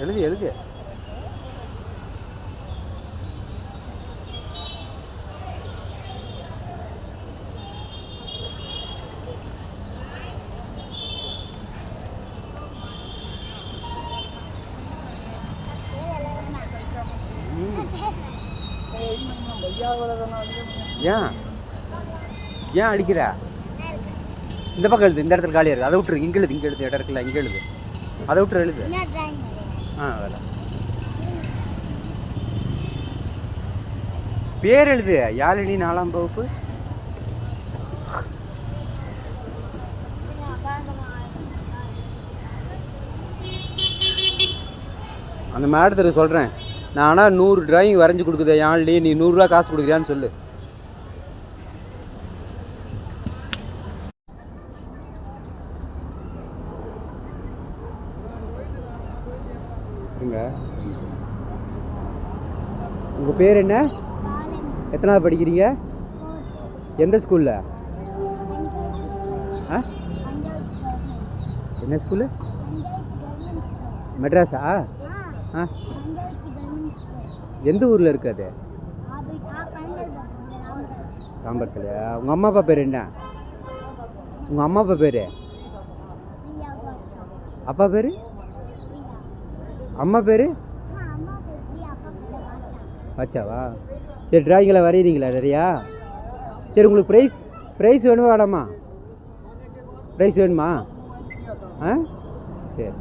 எழுது எழுது. ஏன்? ஏன் அடிக்கிற? இந்த பக்கம் எழுது இந்த இடத்துல காலியாக இருக்குது அதை விட்டுரு இங்கே எழுது இங்கே எழுது இடம் இருக்குல்ல இங்கே எழுது. அதை விட்டுரு எழுது. ஆ வேலை. பேர் எழுது யாழினி நாலாம் வகுப்பு? அந்த மேடத்துக்கு சொல்கிறேன் நான் ஆனால் நூறு டிராயிங் வரைஞ்சி கொடுக்குதே யாழ்லி நீ நூறுரூவா காசு கொடுக்குறியான்னு சொல்லு. இருக்குங்க. உங்கள் பேர் என்ன? எத்தனாவது படிக்கிறீங்க? எந்த ஸ்கூலில் ஆ? என்ன ஸ்கூலு மெட்ராஸா? ஆ. எந்த ஊரில் இருக்கு அது? தாம்பரத்துலையா உங்கள் அம்மா அப்பா பேர் என்ன? உங்கள் அம்மா அப்பா பேர்? அப்பா பேர்? அம்மா பேர்? வச்சாவா சரி டிராயிங்கில் வரைகிறீங்களா நிறையா? சரி உங்களுக்கு ப்ரைஸ் ப்ரைஸ் வேணுமா வேணாமா? ப்ரைஸ் வேணுமா? ஆ? சரி.